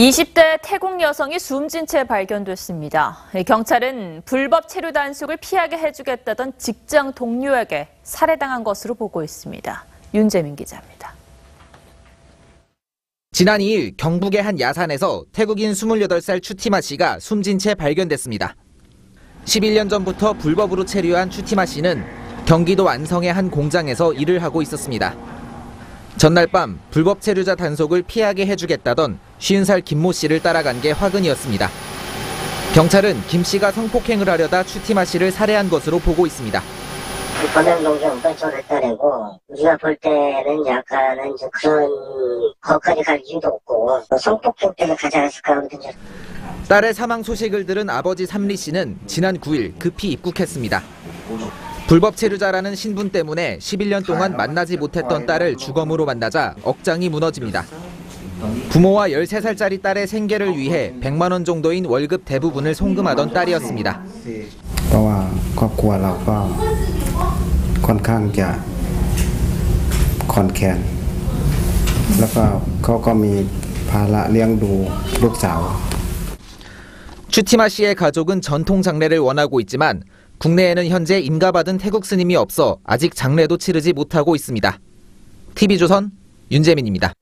20대 태국 여성이 숨진 채 발견됐습니다. 경찰은 불법 체류 단속을 피하게 해주겠다던 직장 동료에게 살해당한 것으로 보고 있습니다. 윤재민 기자입니다. 지난 2일 경북의 한 야산에서 태국인 28살 추티마 씨가 숨진 채 발견됐습니다. 11년 전부터 불법으로 체류한 추티마 씨는 경기도 안성의 한 공장에서 일을 하고 있었습니다. 전날 밤 불법 체류자 단속을 피하게 해주겠다던 50살 김모 씨를 따라간 게 화근이었습니다. 경찰은 김 씨가 성폭행을 하려다 추티마 씨를 살해한 것으로 보고 있습니다. 범행동기 은근처를 따내고 우리가 볼 때는 약간은 그런 거기까지 갈 이유도 없고 성폭행 때문에 가지 않았을까 하거든요. 딸의 사망 소식을 들은 아버지 삼리 씨는 지난 9일 급히 입국했습니다. 불법 체류자라는 신분 때문에 11년 동안 만나지 못했던 딸을 주검으로 만나자 억장이 무너집니다. 부모와 13살짜리 딸의 생계를 위해 100만 원 정도인 월급 대부분을 송금하던 딸이었습니다. เพราะว่าครอบครัวเราก็ค่อนข้างจะคอนแคน แล้วก็เขาก็มีภาระเลี้ยงดูลูกสาว 추티마 씨의 가족은 전통 장례를 원하고 있지만 국내에는 현재 인가받은 태국 스님이 없어 아직 장례도 치르지 못하고 있습니다. TV조선 윤재민입니다.